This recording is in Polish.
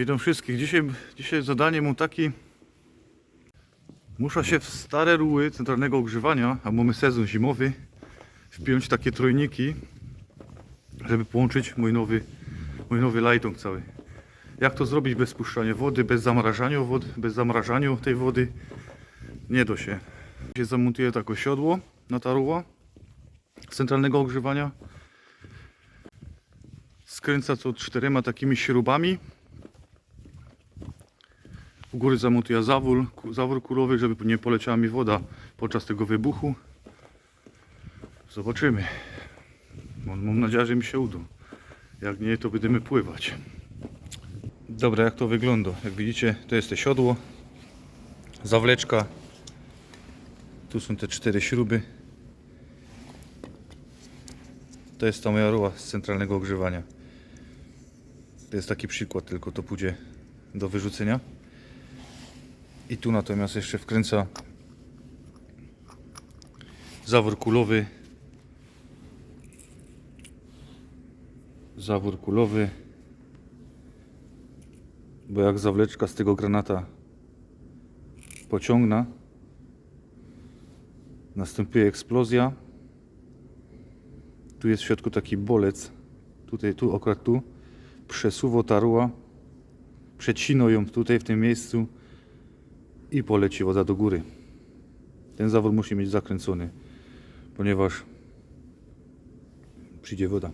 Witam wszystkich. Dzisiaj, dzisiaj zadanie mam taki. Muszę się w stare ruły centralnego ogrzewania, a mamy sezon zimowy, wpiąć takie trojniki, żeby połączyć mój nowy, mój nowy lighting cały. Jak to zrobić bez spuszczania wody, bez zamrażania wody, bez zamrażania tej wody? Nie da się. Się zamontuję takie siodło na ta ruła centralnego ogrzewania. Skręca to czterema takimi śrubami. U góry zamontuję zawór, zawór kulowy, żeby nie poleciała mi woda podczas tego wybuchu. Zobaczymy. Mam nadzieję, że mi się uda. Jak nie, to będziemy pływać. Dobra, jak to wygląda? Jak widzicie, to jest to siodło, zawleczka. Tu są te cztery śruby. To jest ta moja ruła z centralnego ogrzewania. To jest taki przykład, tylko to pójdzie do wyrzucenia. I tu natomiast jeszcze wkręca zawór kulowy. Zawór kulowy. Bo jak zawleczka z tego granata pociągna, następuje eksplozja. Tu jest w środku taki bolec. Tutaj, tu, akurat tu. Przesuwa ta ruła. Przecino ją tutaj, w tym miejscu. I poleci woda do góry. Ten zawór musi mieć zakręcony, ponieważ przyjdzie woda.